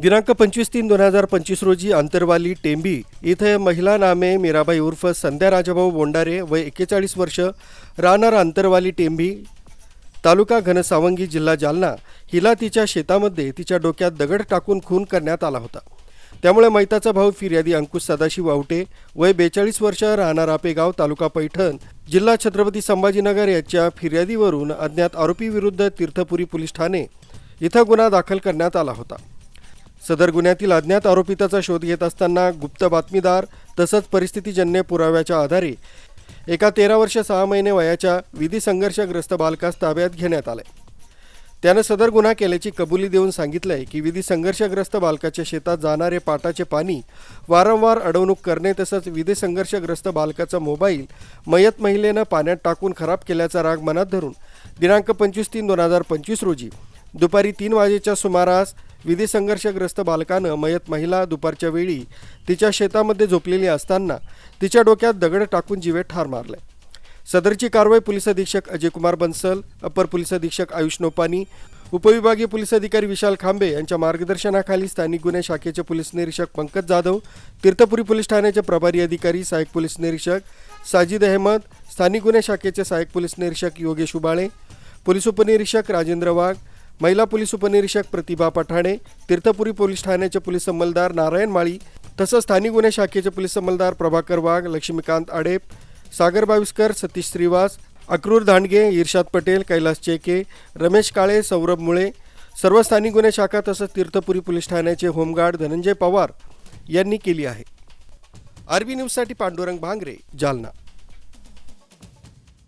दिनांक पंचवीस तीन दोन हजार पंचवीस रोजी आंतरवाली टेंबी इथे महिला नामे मीराबाई उर्फ संध्या राजाभाऊ बोंडारे वय एक्केचाळीस वर्ष राहणार आंतरवाली टेंबी तालुका घनसावंगी जिल्हा जालना. हिला तिच्या शेतामध्ये तिच्या डोक्यात दगड टाकून खून करण्यात आला होता. त्यामुळे मैताचा भाऊ फिर्यादी अंकुश सदाशिव वावटे वय बेचाळीस वर्ष राहणार आपेगाव तालुका पैठण जिल्हा छत्रपती संभाजीनगर याच्या फिर्यादीवरून अज्ञात आरोपीविरुद्ध तीर्थपुरी पोलीस ठाणे इथं गुन्हा दाखल करण्यात आला होता. सदर गुन्ह्यातील अज्ञात आरोपिताचा शोध घेत असताना गुप्त बातमीदार तसंच परिस्थितीजन्य पुराव्याच्या आधारे एका तेरा वर्ष सहा महिने वयाच्या विधी संघर्षग्रस्त बालकास ताब्यात घेण्यात आले त्यानं सदर गुन्हा केल्याची कबुली देऊन सांगितलंय की विधी संघर्षग्रस्त बालकाच्या शेतात जाणारे पाटाचे पाणी वारंवार अडवणूक करणे तसंच विधी संघर्षग्रस्त बालकाचा मोबाईल मयत महिलेनं पाण्यात टाकून खराब केल्याचा राग मनात धरून दिनांक पंचवीस तीन दोन हजार पंचवीस रोजी दुपारी तीन वाजेच्या सुमारास विधी संघर्षग्रस्त बालकानं मयत महिला दुपारच्या वेळी तिच्या शेतामध्ये झोपलेली असताना तिच्या डोक्यात दगड टाकून जीवे ठार मारले. सदरची कारवाई पोलीस अधीक्षक अजयकुमार बन्सल अपर पोलीस अधीक्षक आयुष नोपानी उपविभागीय पोलीस अधिकारी विशाल खांबे यांच्या मार्गदर्शनाखाली स्थानिक गुन्हे शाखेचे पोलीस निरीक्षक पंकज जाधव तीर्थपुरी पोलीस ठाण्याचे प्रभारी अधिकारी सहाय्यक पोलीस निरीक्षक साजिद अहमद स्थानिक गुन्हे शाखेचे सहाय्यक पोलीस निरीक्षक योगेश उबाळे पोलीस उपनिरीक्षक राजेंद्र वाघ महिला पोलीस उपनिरीक्षक प्रतिभा पठाणे तीर्थपुरी पोलीस ठाण्याचे पोलीस अंमलदार नारायण माळी तसंच स्थानिक गुन्हे शाखेचे पोलीस अंमलदार प्रभाकर वाघ लक्ष्मीकांत आडेप सागर बाविस्कर सतीश श्रीवास अक्रूर धांडगे इर्शाद पटेल कैलास चेके रमेश काळे सौरभ मुळे सर्व स्थानिक गुन्हे शाखा तसंच तीर्थपुरी पोलीस ठाण्याचे होमगार्ड धनंजय पवार यांनी केली आहे. आरबी न्यूजसाठी पांडुरंग भांगरे जालना.